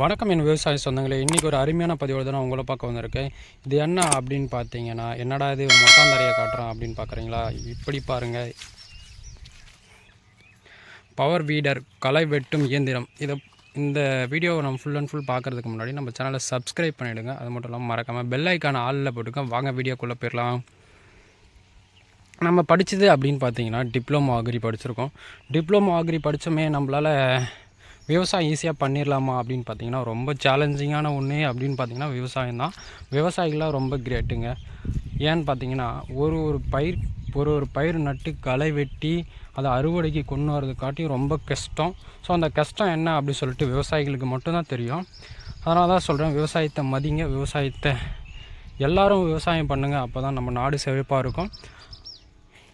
வணக்கம் என் விவசாய சொந்தங்களே. இன்றைக்கி ஒரு அருமையான பதிவோடு தான் நான் உங்களை பார்க்க வந்திருக்கேன். இது என்ன அப்படின்னு பார்த்தீங்கன்னா என்னடா இது மொட்டாந்தரையை காட்டுறான் அப்படின்னு பார்க்குறீங்களா? இப்படி பாருங்கள் பவர் வீடர் களை வெட்டும் இயந்திரம். இதை இந்த வீடியோவை நம்ம ஃபுல் அண்ட் ஃபுல் பார்க்குறதுக்கு முன்னாடி நம்ம சேனலை சப்ஸ்கிரைப் பண்ணிவிடுங்க அது மட்டும் இல்லாமல் மறக்காமல் பெல் ஐக்கான ஆளில் போட்டுக்க வாங்க வீடியோக்குள்ளே போயிடலாம். நம்ம படித்தது அப்படின்னு பார்த்தீங்கன்னா டிப்ளமோ ஆகிரி படிச்சிருக்கோம். டிப்ளமோ ஆகிரி படித்தோமே நம்மளால் விவசாயம் ஈஸியாக பண்ணிடலாமா அப்படின்னு பார்த்தீங்கன்னா ரொம்ப சேலஞ்சிங்கான ஒன்று அப்படின்னு பார்த்தீங்கன்னா விவசாயம் தான். விவசாயிகளாக ரொம்ப கிரேட்டுங்க ஏன்னு பார்த்தீங்கன்னா ஒரு ஒரு பயிர் ஒரு ஒரு பயிர் நட்டு களை வெட்டி அதை அறுவடைக்கு கொண்டு வரது காட்டி ரொம்ப கஷ்டம். ஸோ அந்த கஷ்டம் என்ன அப்படி சொல்லிட்டு விவசாயிகளுக்கு மட்டும்தான் தெரியும். அதனால தான் சொல்கிறேன் விவசாயத்தை மதிங்க விவசாயத்தை எல்லோரும் விவசாயம் பண்ணுங்கள் அப்போ தான் நம்ம நாடு செழிப்பாக இருக்கும்.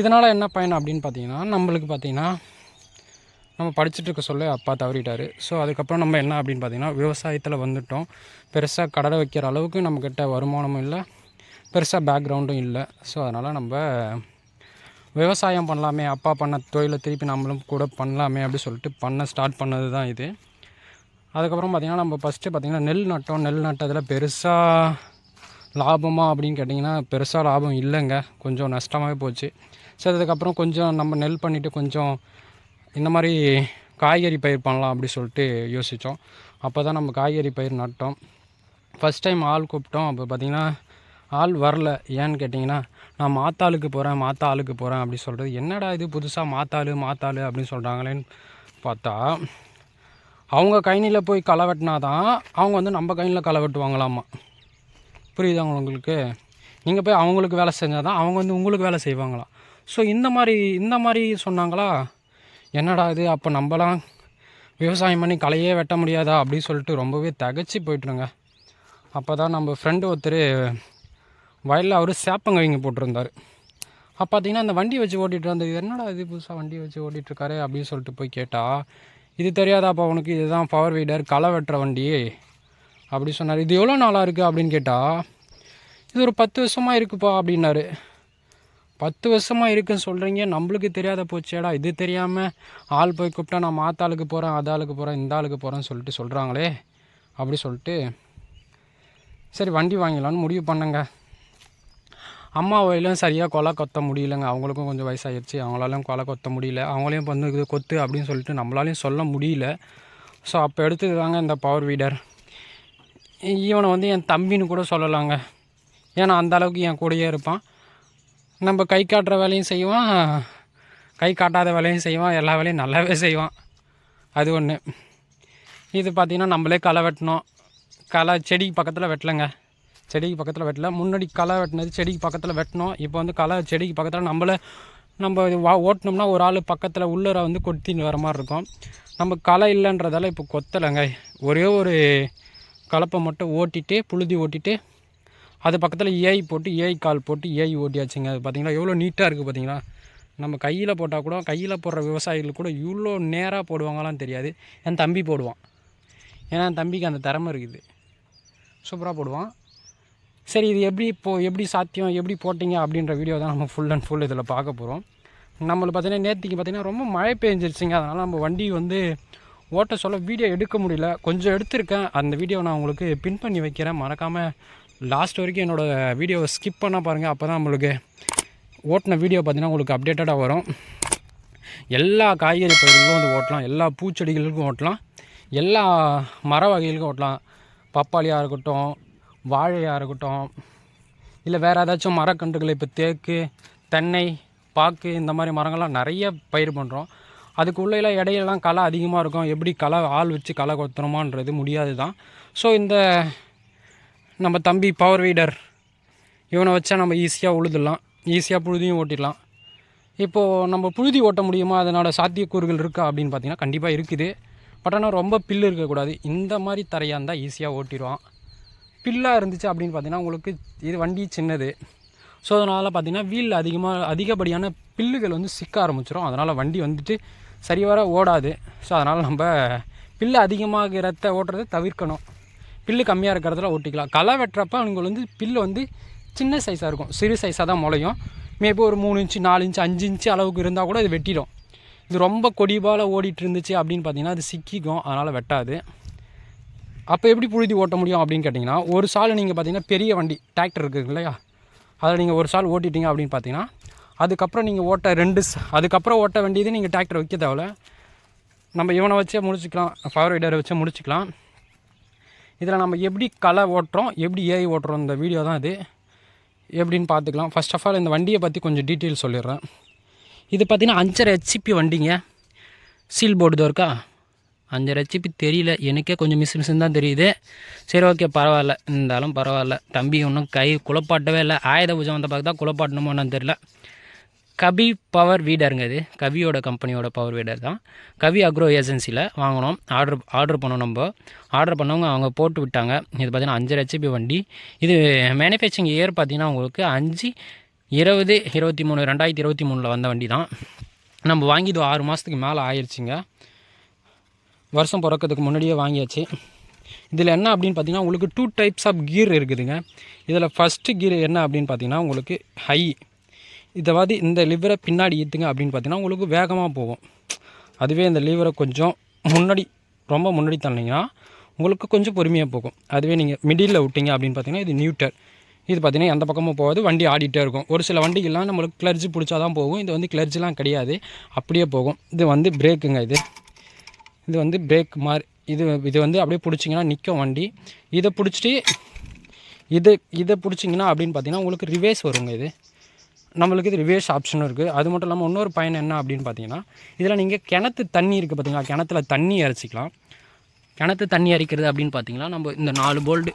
இதனால் என்ன பயன் அப்படின்னு பார்த்தீங்கன்னா நம்மளுக்கு பார்த்தீங்கன்னா நம்ம படிச்சுட்டு இருக்க சொல்ல அப்பா தவறிட்டார். ஸோ அதுக்கப்புறம் நம்ம என்ன அப்படின்னு பார்த்தீங்கன்னா விவசாயத்தில் வந்துட்டோம். பெருசாக கடலை வைக்கிற அளவுக்கு நம்மக்கிட்ட வருமானமும் இல்லை. பெருசாக பேக்ரவுண்டும் இல்லை. ஸோ அதனால் நம்ம விவசாயம் பண்ணலாமே அப்பா பண்ண தொழிலை திருப்பி நம்மளும் கூட பண்ணலாமே அப்படின்னு சொல்லிட்டு பண்ண ஸ்டார்ட் பண்ணது தான் இது. அதுக்கப்புறம் பார்த்திங்கன்னா நம்ம ஃபஸ்ட்டு பார்த்திங்கன்னா நெல் நட்டோம். நெல் நட்டதில் பெருசாக லாபமாக அப்படின்னு கேட்டிங்கன்னா பெருசாக லாபம் இல்லைங்க. கொஞ்சம் நஷ்டமாகவே போச்சு. சரி அதுக்கப்புறம் கொஞ்சம் நம்ம நெல் பண்ணிவிட்டு கொஞ்சம் இந்த மாதிரி காய்கறி பயிர் பண்ணலாம் அப்படி சொல்லிட்டு யோசித்தோம். அப்போ தான் நம்ம காய்கறி பயிர் நட்டோம். ஃபஸ்ட் டைம் ஆள் கூப்பிட்டோம். அப்போ பார்த்திங்கன்னா ஆள் வரல. ஏன்னு கேட்டிங்கன்னா நான் மாத்தாளுக்கு போகிறேன் மாத்தாளுக்கு போகிறேன் அப்படி சொல்கிறது என்னடா இது புதுசாக மாத்தாளு மாத்தாளு அப்படின்னு சொல்கிறாங்களேன்னு பார்த்தா அவங்க கைனியில் போய் களை வெட்டினா தான் அவங்க வந்து நம்ம கைனியில் களை வெட்டுவாங்களாமா? புரியுதாங்க உங்களுக்கு? நீங்கள் போய் அவங்களுக்கு வேலை செஞ்சால் தான் அவங்க வந்து உங்களுக்கு வேலை செய்வாங்களாம் ஸோ இந்த மாதிரி இந்த மாதிரி சொன்னாங்களா? என்னடா இது? அப்போ நம்மலாம் விவசாயம் பண்ணி களையே வெட்ட முடியாதா? அப்படின்னு சொல்லிட்டு ரொம்பவே தகச்சு போயிட்டுருங்க. அப்போ தான் நம்ம ஃப்ரெண்டு ஒருத்தர் வயலில் அவர் சேப்பங்கவிங்க போட்டிருந்தார். அப்போ பார்த்தீங்கன்னா அந்த வண்டி வச்சு ஓட்டிகிட்டு இருந்தது என்னடா இது புதுசாக வண்டி வச்சு ஓட்டிகிட்ருக்காரு அப்படின்னு சொல்லிட்டு போய் கேட்டால் இது தெரியாதாப்பா உனக்கு? இதுதான் பவர் வீடர் களை வெட்டுற வண்டி. அப்படி சொன்னார். இது எவ்வளோ நாளாக இருக்குது அப்படின்னு கேட்டால் இது ஒரு பத்து வருஷமாக இருக்குப்பா அப்படின்னாரு. பத்து வருஷமாக இருக்குன்னு சொல்கிறீங்க நம்மளுக்கு தெரியாத போச்சேடா. இது தெரியாமல் ஆள் போய் கூப்பிட்டா நான் மாத்தாளுக்கு போகிறேன் அது ஆளுக்கு போகிறேன் இந்த ஆளுக்கு போகிறேன்னு சொல்லிட்டு சொல்கிறாங்களே அப்படி சொல்லிட்டு சரி வண்டி வாங்கிடலான்னு முடிவு பண்ணங்க. அம்மா வயலும் சரியாக கொலை கொத்த முடியலங்க. அவங்களுக்கும் கொஞ்சம் வயசாகிடுச்சு அவங்களாலையும் கொலை கொத்த முடியல. அவங்களையும் வந்து இது கொத்து அப்படின்னு சொல்லிட்டு நம்மளாலையும் சொல்ல முடியல. ஸோ அப்போ எடுத்தது தாங்க இந்த பவர் வீடர் இவனை வந்து என் தம்பின்னு கூட சொல்லலாங்க. ஏன்னா அந்த அளவுக்கு என் கூடயே இருப்பான். நம்ம கை காட்டுற வேலையும் செய்வான் கை காட்டாத வேலையும் செய்வான் எல்லா வேலையும் நல்லாவே செய்வான். அது ஒன்று இது பார்த்திங்கன்னா நம்மளே களை வெட்டினோம். களை செடிக்கு பக்கத்தில் வெட்டலைங்க. செடிக்கு பக்கத்தில் வெட்டல. முன்னாடி களை வெட்டினது செடிக்கு பக்கத்தில் வெட்டினோம். இப்போ வந்து களை செடிக்கு பக்கத்தில் நம்மளே நம்ம இது வா ஓட்டினோம்னா ஒரு ஆள் பக்கத்தில் உள்ளர வந்து கொத்தின்னு வர மாதிரி இருக்கும். நம்ம களை இல்லைன்றதால இப்போ கொத்தலைங்க. ஒரே ஒரு கலப்பை மட்டும் ஓட்டிட்டு புழுதி ஓட்டிட்டு அது பக்கத்தில் ஏஐ போட்டு ஏஐ கால் போட்டு ஏஐ ஓட்டியாச்சுங்க. அது பார்த்தீங்களா எவ்வளோ நீட்டாக இருக்குது பார்த்தீங்களா நம்ம கையில் போட்டால் கூட கையில் போடுற விவசாயிகள் கூட இவ்வளோ நேராக போடுவாங்களாம் தெரியாது. என் தம்பி போடுவான். ஏன்னா என் தம்பிக்கு அந்த திறமை இருக்குது. சூப்பராக போடுவான். சரி இது எப்படி இப்போ எப்படி சாத்தியம் எப்படி போட்டிங்க அப்படின்ற வீடியோ தான் நம்ம ஃபுல் அண்ட் ஃபுல் இதில் பார்க்க போகிறோம் நம்மளுக்கு பார்த்தீங்கன்னா நேற்றுக்கு பார்த்தீங்கன்னா ரொம்ப மழை பெஞ்சிருச்சுங்க. அதனால் நம்ம வண்டி வந்து ஓட்ட சொல்ல வீடியோ எடுக்க முடியல. கொஞ்சம் எடுத்திருக்கேன். அந்த வீடியோ நான் உங்களுக்கு பின் பண்ணி வைக்கிறேன். மறக்காமல் லாஸ்ட் வரைக்கும் என்னோடய வீடியோவை ஸ்கிப் பண்ணால் பாருங்கள் அப்போ தான் நம்மளுக்கு ஓட்டின வீடியோ பார்த்தீங்கன்னா உங்களுக்கு அப்டேட்டடாக வரும். எல்லா காய்கறி பயிர்களுக்கும் வந்து ஓட்டலாம். எல்லா பூச்செடிகளுக்கும் ஓட்டலாம். எல்லா மர வகைகளுக்கும் ஓட்டலாம். பப்பாளியாக இருக்கட்டும் வாழையாக இருக்கட்டும் இல்லை வேறு ஏதாச்சும் மரக்கன்றுகள் இப்போ தேக்கு தென்னை பாக்கு இந்த மாதிரி மரங்கள்லாம் நிறைய பயிர் பண்ணுறோம் அதுக்கு இடையெல்லாம் களை அதிகமாக இருக்கும். எப்படி களை ஆள் வச்சு களை கொத்துறோமான்றது முடியாது தான் ஸோ இந்த நம்ம தம்பி பவர் வீடர் இவனை வச்சா நம்ம ஈஸியாக உழுதுடலாம். ஈஸியாக புழுதியும் ஓட்டிடலாம். இப்போது நம்ம புழுதி ஓட்ட முடியுமா? அதனால் சாத்தியக்கூறுகள் இருக்கா? அப்படின்னு பார்த்தீங்கன்னா கண்டிப்பாக இருக்குது. பட் ஆனால் ரொம்ப பில்லு இருக்கக்கூடாது. இந்த மாதிரி தரையாக இருந்தால் ஈஸியாக ஓட்டிடுவான். பில்லாக இருந்துச்சு அப்படின்னு பார்த்தீங்கன்னா உங்களுக்கு இது வண்டி சின்னது. ஸோ அதனால் பார்த்தீங்கன்னா வீல் அதிகமாக அதிகப்படியான பில்லுகள் வந்து சிக்க ஆரம்பிச்சிடும் அதனால் வண்டி வந்துட்டு சரிவர ஓடாது. ஸோ அதனால் நம்ம பில்லு அதிகமாகிறத ஓட்டுறதை தவிர்க்கணும். பில்லு கம்மியாக இருக்கிறதுல ஓட்டிக்கலாம். களை வெட்டுறப்ப உங்களுக்கு வந்து பில்லு வந்து சின்ன சைஸாக இருக்கும். சிறு சைஸாக தான் முளையும். மேபி ஒரு மூணு இன்ச்சு நாலு இன்ச்சு அஞ்சு இன்ச்சு அளவுக்கு இருந்தால் கூட இது வெட்டிடும். இது ரொம்ப கொடிபால் ஓடிட்டு இருந்துச்சு அப்படின்னு பார்த்தீங்கன்னா அது சிக்கிக்கும். அதனால் வெட்டாது. அப்போ எப்படி புழுதி ஓட்ட முடியும் அப்படின்னு கேட்டிங்கன்னா ஒரு சால் நீங்கள் பார்த்தீங்கன்னா பெரிய வண்டி டிராக்டர் இருக்குது இல்லையா? அதில் நீங்கள் ஒரு சால் ஓட்டிட்டீங்க அப்படின்னு பார்த்தீங்கன்னா அதுக்கப்புறம் நீங்கள் ஓட்ட ரெண்டு அதுக்கப்புறம் ஓட்ட வேண்டியது நீங்கள் டிராக்டர் வைக்க தேவையில்ல. நம்ம இவனை வச்சே முடிச்சுக்கலாம் பவர் வைடரை வச்சே முடிச்சுக்கலாம். இதில் நம்ம எப்படி களை ஓட்டுறோம் எப்படி ஏஐ ஓட்டுறோம் இந்த வீடியோ தான் இது. எப்படின்னு பார்த்துக்கலாம். ஃபஸ்ட் ஆஃப் ஆல் இந்த வண்டியை பற்றி கொஞ்சம் டீட்டெயில் சொல்லிடுறேன். இது பார்த்தீங்கன்னா அஞ்சரை ஹெச்பி வண்டிங்க. சீல் போர்டு இருக்கா? அஞ்சரை ஹெச்பி தெரியல. எனக்கே கொஞ்சம் மிஸ் மிஸ்ன்னு தான் தெரியுது. சரி ஓகே பரவாயில்ல. இருந்தாலும் பரவாயில்ல. தம்பி ஒன்றும் கை குழப்பாட்டவே இல்லை. ஆயுத பூஜை வந்த பார்த்து தான் குழப்பாட்டணுமோ என்னன்னு தெரியல. கவி பவர் வீடருங்க இது. கவியோட கம்பெனியோட பவர் வீடர் தான். கவி அக்ரோ ஏஜென்சியில் வாங்கினோம். ஆர்டர் ஆர்டர் பண்ணோம் நம்ம. ஆர்டர் பண்ணவங்க அவங்க போட்டு விட்டாங்க. இது பார்த்தீங்கன்னா அஞ்சு ஹெச்பி வண்டி. இது மேனுஃபேக்சரிங் இயர் பார்த்தீங்கன்னா உங்களுக்கு அஞ்சு இருபது இருபத்தி மூணு ரெண்டாயிரத்தி இருபத்தி மூணில் வந்த வண்டி தான். நம்ம வாங்கி இது ஆறு மாதத்துக்கு மேலே ஆயிடுச்சுங்க வருஷம் பிறக்கிறதுக்கு முன்னாடியே வாங்கியாச்சு. இதில் என்ன அப்படின்னு பார்த்தீங்கன்னா உங்களுக்கு டூ டைப்ஸ் ஆஃப் கீர் இருக்குதுங்க. இதில் ஃபஸ்ட்டு கீர் என்ன அப்படின்னு பார்த்தீங்கன்னா உங்களுக்கு ஹை இதைவாது இந்த லிவரை பின்னாடி ஈத்துங்க அப்படின்னு பார்த்தீங்கன்னா உங்களுக்கு வேகமாக போகும். அதுவே இந்த லிவரை கொஞ்சம் முன்னாடி ரொம்ப முன்னாடி தள்ளிங்கன்னா உங்களுக்கு கொஞ்சம் பொறுமையாக போகும். அதுவே நீங்கள் மிடில் விட்டீங்க அப்படின்னு பார்த்தீங்கன்னா இது நியூட்டர் இது பார்த்திங்கன்னா எந்த பக்கமும் போகாது. வண்டி ஆடிட்டே இருக்கும். ஒரு சில வண்டிகள்லாம் நம்மளுக்கு கிளர்ஜி பிடிச்சா தான் போகும். இது வந்து கிளர்ஜிலாம் கிடையாது. அப்படியே போகும். இது வந்து பிரேக்குங்க இது. இது வந்து பிரேக் மாதிரி இது இது வந்து அப்படியே பிடிச்சிங்கன்னா நிற்கும் வண்டி. இதை பிடிச்சிட்டு இது இதை பிடிச்சிங்கன்னா அப்படின்னு பார்த்தீங்கன்னா உங்களுக்கு ரிவேஸ் வருங்க இது. நம்மளுக்கு இது ரிவேஸ் ஆப்ஷனும் இருக்குது அது மட்டும் இல்லாமல் இன்னொரு பயன் என்ன அப்படின்னு பார்த்தீங்கன்னா இதில் நீங்கள் கிணத்து தண்ணி இருக்குது பார்த்தீங்களா கிணத்துல தண்ணி இறச்சிக்கலாம் கிணத்து தண்ணி அரிக்கிறது அப்படின்னு பார்த்தீங்கன்னா நம்ம இந்த நாலு போல்டு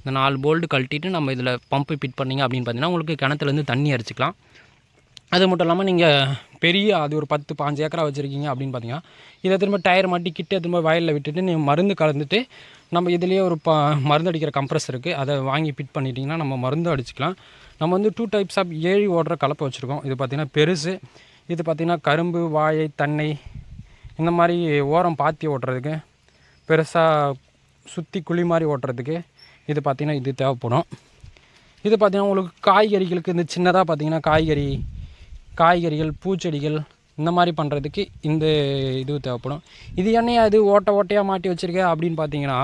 இந்த நாலு போல்டு கழட்டிட்டு நம்ம இதில் பம்பு ஃபிட் பண்ணிங்க அப்படின்னு பார்த்தீங்கன்னா உங்களுக்கு கிணத்துலேருந்து தண்ணி அரிச்சிக்கலாம். அது மட்டும் இல்லாமல் நீங்கள் பெரிய அது ஒரு பத்து பாஞ்சு ஏக்கரா வச்சுருக்கீங்க அப்படின்னு பார்த்தீங்கன்னா இதை திரும்ப டயர் மாட்டி கிட்டே திரும்ப வயலில் விட்டுட்டு நீங்கள் மருந்து கலந்துட்டு நம்ம இதுலேயே ஒரு ப மருந்து அடிக்கிற கம்ப்ரஸ் இருக்குது அதை வாங்கி ஃபிட் பண்ணிட்டீங்கன்னா நம்ம மருந்து அடிச்சுக்கலாம். நம்ம வந்து டூ டைப்ஸ் ஆஃப் ஏழி ஓடுற கலப்பை வச்சுருக்கோம். இது பார்த்திங்கன்னா பெருசு இது பார்த்திங்கன்னா கரும்பு வாழை தன்னை இந்த மாதிரி ஓரம் பாத்தி ஓட்டுறதுக்கு பெருசாக சுற்றி குழி மாதிரி ஓட்டுறதுக்கு இது பார்த்திங்கன்னா இது தேவைப்படும். இது பார்த்திங்கன்னா உங்களுக்கு காய்கறிகளுக்கு இந்த சின்னதாக பார்த்திங்கன்னா காய்கறி காய்கறிகள் பூச்செடிகள் இந்த மாதிரி பண்ணுறதுக்கு இந்த இது தேவைப்படும். இது என்னையா இது ஓட்டை ஓட்டையாக மாட்டி வச்சுருக்க அப்படின்னு பார்த்தீங்கன்னா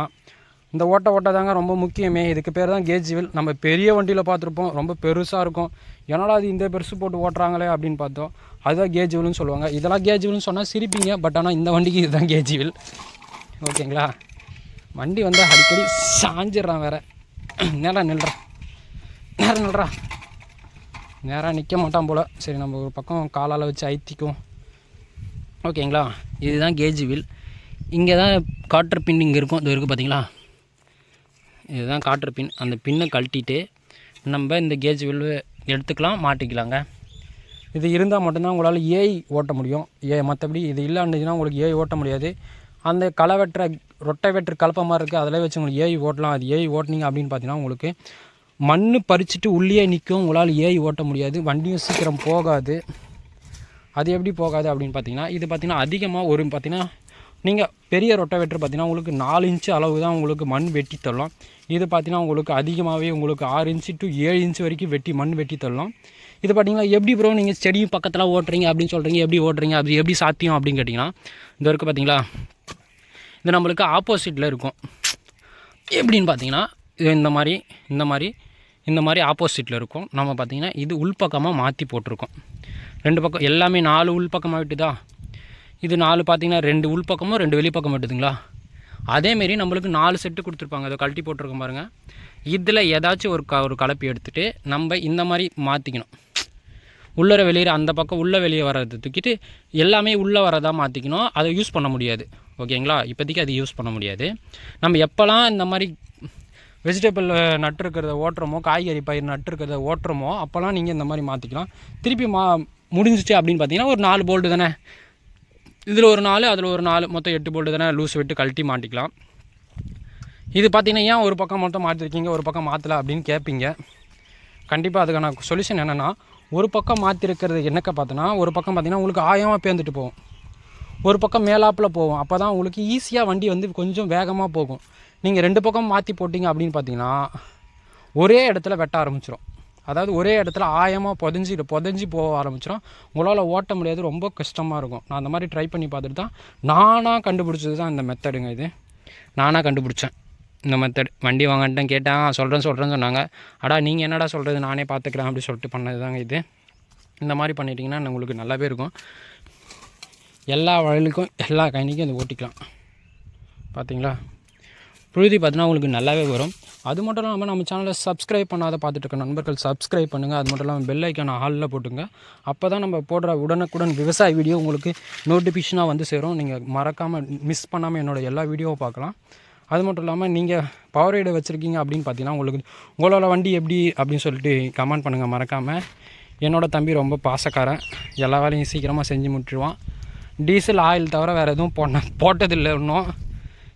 இந்த ஓட்டை ஓட்டை தாங்க ரொம்ப முக்கியமே. இதுக்கு பேர் தான் கேஜ்வில் நம்ம பெரிய வண்டியில் பார்த்துருப்போம். ரொம்ப பெருசாக இருக்கும். என்னடா அது இந்த பெருசு போட்டு ஓட்டுறாங்களே அப்படின்னு பார்த்தோம். அதுதான் கேஜ்வில்னு சொல்லுவாங்க. இதெல்லாம் கேஜ்வில்னு சொன்னால் சிரிப்பீங்க. பட் ஆனால் இந்த வண்டிக்கு இதுதான் கேஜ்வில் ஓகேங்களா? வண்டி வந்து அடிக்கடி சாஞ்சிடுறான் வேற. நேரம் நில்றா. நேரம் நில்றா. நேராக நிற்க மாட்டான் போல். சரி நம்ம ஒரு பக்கம் காலால் வச்சு ஐத்திக்கும் ஓகேங்களா? இதுதான் கேஜ் வீல் இங்கே தான் காட்டர் பின் இங்கே இருக்கும். இது இருக்குது பார்த்தீங்களா இதுதான் காட்டுற பின். அந்த பின்னை கழட்டிட்டு நம்ம இந்த கேஜ் வீல் எடுத்துக்கலாம் மாட்டிக்கலாங்க. இது இருந்தால் மட்டும்தான் உங்களால் ஏஐ ஓட்ட முடியும். ஏ மற்றபடி இது இல்லைன்னுச்சுன்னா உங்களுக்கு ஏஐ ஓட்ட முடியாது. அந்த களை வெட்டுற ரொட்டை வெட்டுற கலப்பை மாதிரி இருக்குது அதில் வச்சு உங்களுக்கு ஏஐ ஓட்டலாம். அது ஏஐ ஓட்டினீங்க அப்படின்னு பார்த்தீங்கன்னா உங்களுக்கு மண் பறிச்சுட்டு உள்ளே நிற்கும் உங்களால் ஏஐ ஓட்ட முடியாது. வண்டியும் சீக்கிரம் போகாது. அது எப்படி போகாது அப்படின்னு பார்த்தீங்கன்னா இது பார்த்தீங்கன்னா அதிகமாக ஒரு பார்த்தீங்கன்னா நீங்கள் பெரிய ரொட்டவேட்டர் பார்த்தீங்கன்னா உங்களுக்கு நாலு இன்ச்சு அளவு தான் உங்களுக்கு மண் வெட்டி தரலாம். இது பார்த்தீங்கன்னா உங்களுக்கு அதிகமாகவே உங்களுக்கு ஆறு இன்ச்சு டு ஏழு இன்ச்சு வரைக்கும் வெட்டி மண் வெட்டி தரலாம். இது பார்த்தீங்கன்னா எப்படி ப்ரோ நீங்கள் செடியும் பக்கத்தில் ஓட்டுறீங்க அப்படின்னு சொல்கிறீங்க எப்படி ஓட்டுறீங்க அது எப்படி சாத்தியம் அப்படின்னு கேட்டிங்கன்னா இந்த இருக்குது பார்த்தீங்களா இது நம்மளுக்கு ஆப்போசிட்டில் இருக்கும். எப்படின்னு பார்த்தீங்கன்னா இது இந்த மாதிரி இந்த மாதிரி இந்த மாதிரி ஆப்போசிட்டில் இருக்கும். நம்ம பார்த்தீங்கன்னா இது உள்பக்கமாக மாற்றி போட்டிருக்கோம். ரெண்டு பக்கம் எல்லாமே நாலு உள்பக்கமாக விட்டுதா? இது நாலு பார்த்தீங்கன்னா ரெண்டு உள்பக்கமும் ரெண்டு வெளிப்பக்கம் எடுத்துங்களா அதேமாரி நம்மளுக்கு நாலு செட்டு கொடுத்துருப்பாங்க. அதை கழட்டி போட்டிருக்கோம் பாருங்கள் இதில் ஏதாச்சும் ஒரு க ஒரு கலப்பி எடுத்துகிட்டு நம்ம இந்த மாதிரி மாற்றிக்கணும் உள்ளர வெளியே அந்த பக்கம் உள்ளே வெளியே வரதை தூக்கிட்டு எல்லாமே உள்ளே வரதாக மாற்றிக்கணும் அதை யூஸ் பண்ண முடியாது. ஓகேங்களா? இப்போதைக்கு அது யூஸ் பண்ண முடியாது. நம்ம எப்போல்லாம் இந்த மாதிரி வெஜிடபிள் நட்டுருக்கிறத ஓட்டுறோமோ காய்கறி பயிர் நட்டுருக்கிறத ஓட்டுறோமோ அப்போல்லாம் நீங்கள் இந்த மாதிரி மாற்றிக்கலாம் திருப்பி மா முடிஞ்சிச்சு அப்படின்னு பார்த்தீங்கன்னா ஒரு நாலு போல்டு தானே? இதில் ஒரு நாலு அதில் ஒரு நாலு. மொத்தம் எட்டு போல்டு தானே லூஸ் விட்டு கழட்டி மாட்டிக்கலாம். இது பார்த்தீங்கன்னா ஏன் ஒரு பக்கம் மட்டும் மாற்றிருக்கீங்க ஒரு பக்கம் மாற்றலை அப்படின்னு கேட்பீங்க. கண்டிப்பாக அதுக்கான சொல்யூஷன் என்னென்னா ஒரு பக்கம் மாற்றிருக்கிறது என்னக்க பார்த்தோன்னா ஒரு பக்கம் பார்த்திங்கன்னா உங்களுக்கு ஆயமாக பேர்ந்துட்டு போகும். ஒரு பக்கம் மேலாப்பில் போகும். அப்போ தான் உங்களுக்கு ஈஸியாக வண்டி வந்து கொஞ்சம் வேகமாக போகும். நீங்கள் ரெண்டு பக்கம் மாற்றி போட்டிங்க அப்படின்னு பார்த்தீங்கன்னா ஒரே இடத்துல வெட்ட ஆரம்பிச்சிடும் அதாவது ஒரே இடத்துல ஆயமாக புதஞ்சி புதஞ்சி போக ஆரம்பிச்சிடும் உங்களால் ஓட்ட முடியாது ரொம்ப கஷ்டமாக இருக்கும். நான் அந்த மாதிரி ட்ரை பண்ணி பார்த்துட்டு தான் நானாக கண்டுபிடிச்சது தான் இந்த மெத்தடுங்க இது. நானாக கண்டுபிடிச்சேன். இந்த மெத்தட் வண்டி வாங்கன்ட்டேன் கேட்டேன் சொல்கிறேன் சொல்கிறேன்னு சொன்னாங்க. அடா நீங்கள் என்னடா சொல்கிறது நானே பார்த்துக்கிறேன் அப்படி சொல்லிட்டு பண்ணது தாங்க இது. இந்த மாதிரி பண்ணிட்டீங்கன்னா உங்களுக்கு நல்லாவே இருக்கும். எல்லா வயலுக்கும் எல்லா கணிக்கும் இது ஓட்டிக்கலாம். பார்த்தீங்களா புழுதி பார்த்தீங்கன்னா உங்களுக்கு நல்லாவே வரும். அது மட்டும் இல்லாமல் நம்ம சேனலை சப்ஸ்கிரைப் பண்ணாத பார்த்துட்டு இருக்க நண்பர்கள் சப்ஸ்கிரைப் பண்ணுங்கள் அது மட்டும் இல்லாமல் பெல் ஐக்கான ஹாலில் போட்டுங்க. அப்போ தான் நம்ம போடுற உடனுக்குடன் விவசாய வீடியோ உங்களுக்கு நோட்டிஃபிகேஷனாக வந்து சேரும். நீங்கள் மறக்காமல் மிஸ் பண்ணாமல் என்னோட எல்லா வீடியோவும் பார்க்கலாம். அது மட்டும் இல்லாமல் நீங்கள் பவர் ரைடு வச்சுருக்கீங்க அப்படின்னு பார்த்தீங்கன்னா உங்களுக்கு உங்களோட வண்டி எப்படி அப்படின்னு சொல்லிட்டு கமெண்ட் பண்ணுங்கள் மறக்காமல் என்னோட தம்பி ரொம்ப பாசக்காரன். எல்லா வேலையும் சீக்கிரமாக செஞ்சு முடிச்சுடுவான் டீசல் ஆயில் தவிர வேறு எதுவும் போன போட்டதில்லை இன்னும்.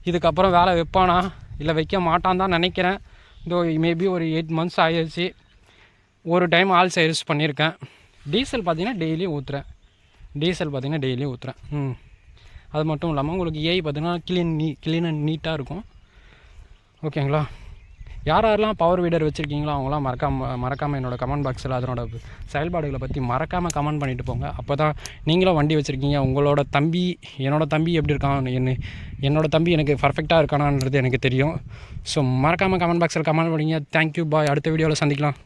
இதுக்கப்புறம் வேலை வைப்பானா? இல்லை வைக்க மாட்டான் தான் நினைக்கிறேன். இதோ மேபி ஒரு எயிட் மந்த்ஸ் ஆயிடுச்சு ஒரு டைம் ஆல் சர்வீஸ் பண்ணியிருக்கேன். டீசல் பார்த்தீங்கன்னா டெய்லியும் ஊற்றுறேன் டீசல் பார்த்தீங்கன்னா டெய்லியும் ஊற்றுறேன் ம். அது மட்டும் இல்லாமல் உங்களுக்கு ஏஐ பார்த்தீங்கன்னா க்ளீன் நீ க்ளீன் அண்ட் நீட்டாக இருக்கும் ஓகேங்களா யார் யாரெல்லாம் பவர் வீடர் வச்சுருக்கீங்களோ அவங்களாம் மறக்காம மறக்காமல் என்னோட கமெண்ட் பாக்ஸில் அதனோட செயல்பாடுகளை பற்றி மறக்காமல் கமெண்ட் பண்ணிட்டு போங்க. அப்போ தான் நீங்களும் வண்டி வச்சுருக்கீங்க. உங்களோட தம்பி என்னோட தம்பி எப்படி இருக்கான்? என்ன என்னோட தம்பி எனக்கு பர்ஃபெக்டாக இருக்கானான்றது எனக்கு தெரியும். ஸோ மறக்காமல் கமெண்ட் பாக்ஸில் கமெண்ட் பண்ணிங்க. தேங்க்யூ பாய் அடுத்த வீடியோவில் சந்திக்கலாம்.